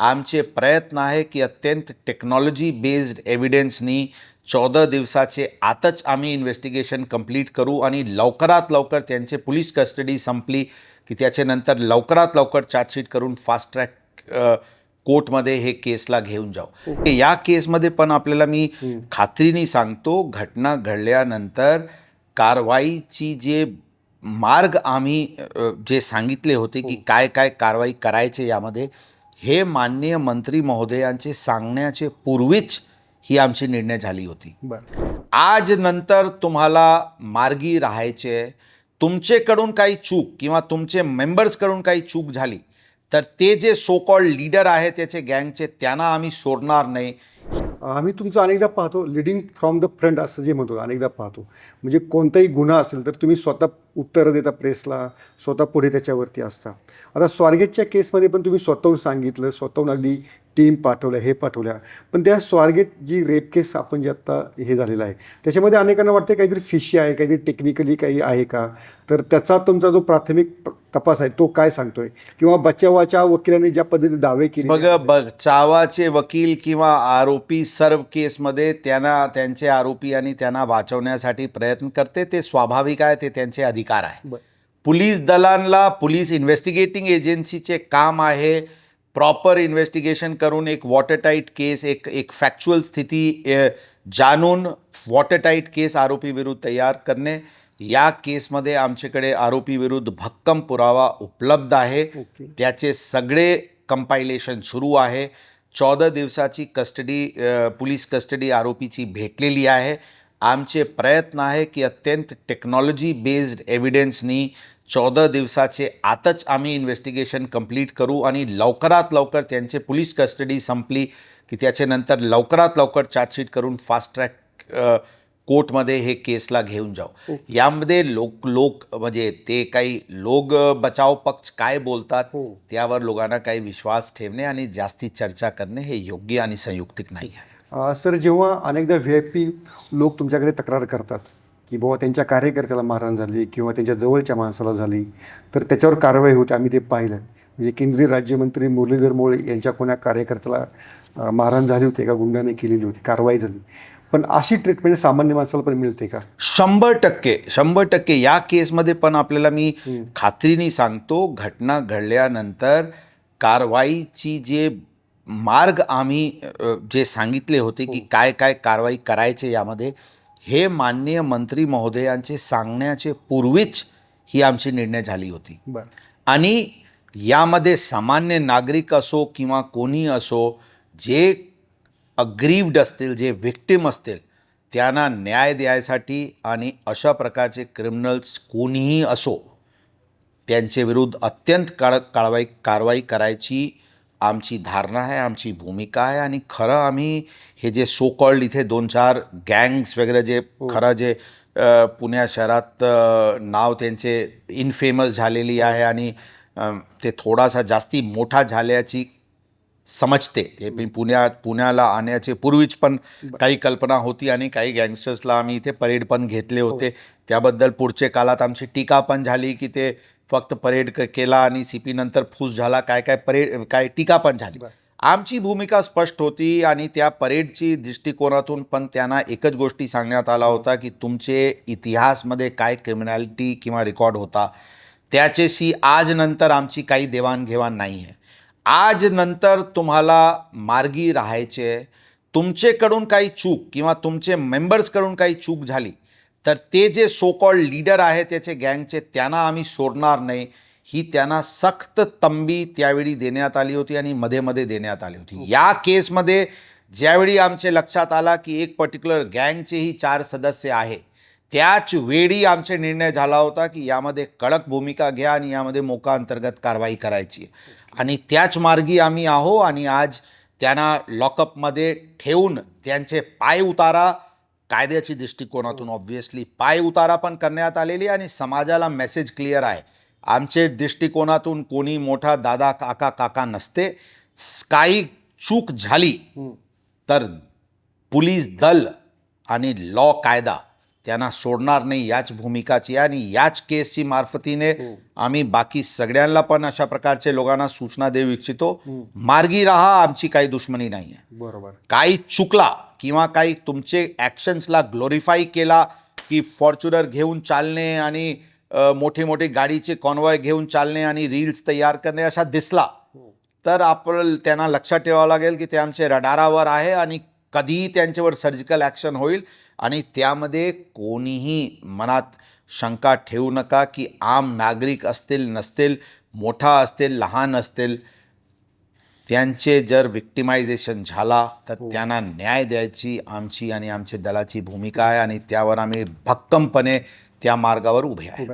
आमचे प्रयत्न आहे की अत्यंत टेक्नॉलॉजी बेस्ड एव्हिडन्सनी चौदा दिवसाचे आतच आम्ही इन्व्हेस्टिगेशन कंप्लीट करू आणि लवकरात लवकर त्यांचे पोलीस कस्टडी संपली की त्याच्यानंतर लवकरात लवकर चार्जशीट करून फास्ट ट्रॅक कोर्टमध्ये हे केसला घेऊन जाऊ. या केसमध्ये पण आपल्याला मी खात्रीने सांगतो घटना घडल्यानंतर कारवाईची जे मार्ग आम्ही जे सांगितले होते की काय काय कारवाई करायचे यामध्ये हे माननीय मंत्री महोदयांचे सांगण्याचे पूर्वीच ही आमची निर्णय झाली होती. आज नंतर तुम्हाला मार्गी राहायचे तुमचेकडून काही चूक किंवा तुमचे मेंबर्सकडून काही चूक झाली तर ते जे सो कॉल्ड लीडर आहे त्याचे गँगचे त्यांना आम्ही सोडणार नाही. आम्ही तुमचं अनेकदा पाहतो लिडिंग फ्रॉम द फ्रंट असं जे म्हणतो अनेकदा पाहतो. म्हणजे कोणताही गुन्हा असेल तर तुम्ही स्वतः उत्तरं देता प्रेसला स्वतः पुढे त्याच्यावरती असता. आता स्वारगेटच्या केसमध्ये पण तुम्ही स्वतःहून सांगितलं स्वतःहून अगदी टीम पाठवल्या हे पाठवल्या. पण त्या स्वारगेट जी रेप केस आपण जे आत्ता हे झालेलं आहे त्याच्यामध्ये अनेकांना वाटते काहीतरी फिशी आहे काहीतरी टेक्निकली काही आहे का? तर त्याचा तुमचा जो प्राथमिक तपास आहे तो काय सांगतोय? किंवा बचावाच्या वकिलांनी ज्या पद्धतीने दावे केले बघ बघ चावाचे वकील किंवा आरोपी सर्व केसमध्ये त्यांना त्यांचे आरोपी आणि त्यांना वाचवण्यासाठी प्रयत्न करते ते स्वाभाविक आहे ते त्यांचे अधिकार आहे. बरं. पोलीस दलांना पोलीस इन्व्हेस्टिगेटिंग एजन्सीचे काम आहे. प्रॉपर इन्व्हेस्टिगेशन करून एक वॉटरटाईट केस एक एक फॅक्च्युअल स्थिती जाणून वॉटरटाईट केस आरोपी विरुद्ध तयार करणे. या केसमध्ये आमच्याकडे आरोपी विरुद्ध भक्कम पुरावा उपलब्ध आहे. ओके. त्याचे सगळे कंपायलेशन सुरू आहे. चौदा दिवसाची कस्टडी पोलीस कस्टडी आरोपीची भेटलेली आहे. आमचे प्रयत्न आहे की अत्यंत टेक्नॉलॉजी बेस्ड एव्हिडन्सनी चौदा दिवसाचे आतच आम्ही इन्व्हेस्टिगेशन कंप्लीट करू आणि लवकरात लवकर त्यांचे पोलीस कस्टडी संपली की त्याच्यानंतर लवकरात लवकर चार्जशीट करून फास्ट ट्रॅक कोर्टमध्ये हे केसला घेऊन जाऊ. यामध्ये लोक लोक म्हणजे ते काही लोक बचाव पक्ष काय बोलतात. त्यावर लोकांना काही विश्वास ठेवणे आणि जास्ती चर्चा करणे हे योग्य आणि संयुक्तिक नाही आहे. सर जेव्हा अनेकदा व्ही आय पी लोक तुमच्याकडे तक्रार करतात की बाबा त्यांच्या कार्यकर्त्याला मारहाण झाली किंवा त्यांच्या जवळच्या माणसाला झाली तर त्याच्यावर कारवाई होते आम्ही ते पाहिलं. म्हणजे केंद्रीय राज्यमंत्री मुरलीधर मोळे यांच्या कोणा कार्यकर्त्याला मारहाण झाली होती का गुंडाने केलेली होती कारवाई झाली. पण अशी ट्रीटमेंट सामान्य माणसाला पण मिळते का? शंभर टक्के शंभर टक्के. या केसमध्ये पण आपल्याला मी खात्रीने सांगतो घटना घडल्यानंतर कारवाईची जे मार्ग आम्ही जे सांगितले होते की काय काय कारवाई करायचे यामध्ये हे माननीय मंत्री महोदयांचे सांगण्याचे पूर्वीच ही आमची निर्णय झाली होती. आणि यामध्ये सामान्य नागरिक असो किंवा कोणी असो जे अग्रीव्ड असतील जे विक्टिम असतील त्यांना न्याय द्यायसाठी आणि अशा प्रकारचे क्रिमिनल्स कोणीही असो त्यांचे विरुद्ध अत्यंत कडक कारवाई कारवाई करायची आमची धारणा आहे आमची भूमिका आहे आणि खरं आम्ही हे जे सो कॉल्ड इथे दोन चार गँग्स वगैरे जे खरं जे पुण्या शहरात नाव त्यांचे इनफेमस झालेली आहे आणि ते थोडासा जास्ती मोठा झाल्याची समजते. ते मी पुण्यात पुण्याला आणण्याचे पूर्वीच पण काही कल्पना होती आणि काही गँगस्टर्सला आम्ही इथे परेड पण घेतले होते. त्याबद्दल पुढच्या काळात आमची टीका पण झाली की ते फक्त परेड केला आणि सी पी नंतर फूस झाला काय काय परेड काय टीका पण झाली. आमची भूमिका स्पष्ट होती आणि त्या परेडची दृष्टिकोनातून पण त्यांना एकच गोष्टी सांगण्यात आला होता की तुमचे इतिहासमध्ये काय क्रिमिनॅलिटी किंवा रेकॉर्ड होता त्याच्याशी आज नंतर आमची काही देवाणघेवाण नाही आहे. आज नंतर तुम्हाला मार्गी राहायचे तुमचेकडून काही चूक किंवा तुमचे मेंबर्सकडून काही चूक झाली तर ते जे सो कॉल्ड लीडर आहे त्याचे गँगचे त्यांना आम्ही सोडणार नाही. ही त्यांना सक्त तंबी त्यावेळी देण्यात आली होती आणि मध्ये मध्ये देण्यात आली होती. या केसमध्ये ज्यावेळी आमचे लक्षात आला की एक पर्टिक्युलर गँगचेही चार सदस्य आहे त्याच वेळी आमचे निर्णय झाला होता की यामध्ये कडक भूमिका घ्या आणि यामध्ये मोका अंतर्गत कारवाई करायची. आणि त्याच मार्गी आम्ही आहो आणि आज त्यांना लॉकअपमध्ये ठेवून त्यांचे पाय उतारा कायद्याची दृष्टिकोनातून ऑब्व्हियसली पाय उतारा पण करण्यात आलेली आणि समाजाला मेसेज क्लिअर आहे. आमचे दृष्टिकोनातून कोणी मोठा दादा काका काका नसते. काही चूक झाली तर पोलीस दल आणि लॉ कायदा त्यांना सोडणार नाही याच भूमिकाची आणि याच केसची मार्फतीने आम्ही बाकी सगळ्यांना पण अशा प्रकारचे लोकांना सूचना देऊ इच्छितो. मार्गी राहा आमची काही दुश्मनी नाही आहे बरोबर. काही चुकला किंवा काही तुमचे ॲक्शन्सला ग्लोरीफाय केला की फॉर्च्युनर घेऊन चालणे आणि मोठे मोठे गाडीचे कॉन्वॉय घेऊन चालणे आणि रील्स तयार करणे असा दिसला तर आपण त्यांना लक्षात ठेवावं लागेल की ते आमचे रडारावर आहे आणि कधीही त्यांच्यावर सर्जिकल ॲक्शन होईल आणि त्यामध्ये कोणीही मनात शंका ठेवू नका की आम नागरिक असतील नसतील मोठा असतील लहान असतील त्यांचे जर विक्टिमायझेशन झाला तर त्यांना न्याय द्यायची आमची आणि आमच्या दलाची भूमिका आहे आणि त्यावर आम्ही भक्कमपणे त्या मार्गावर उभे आहे.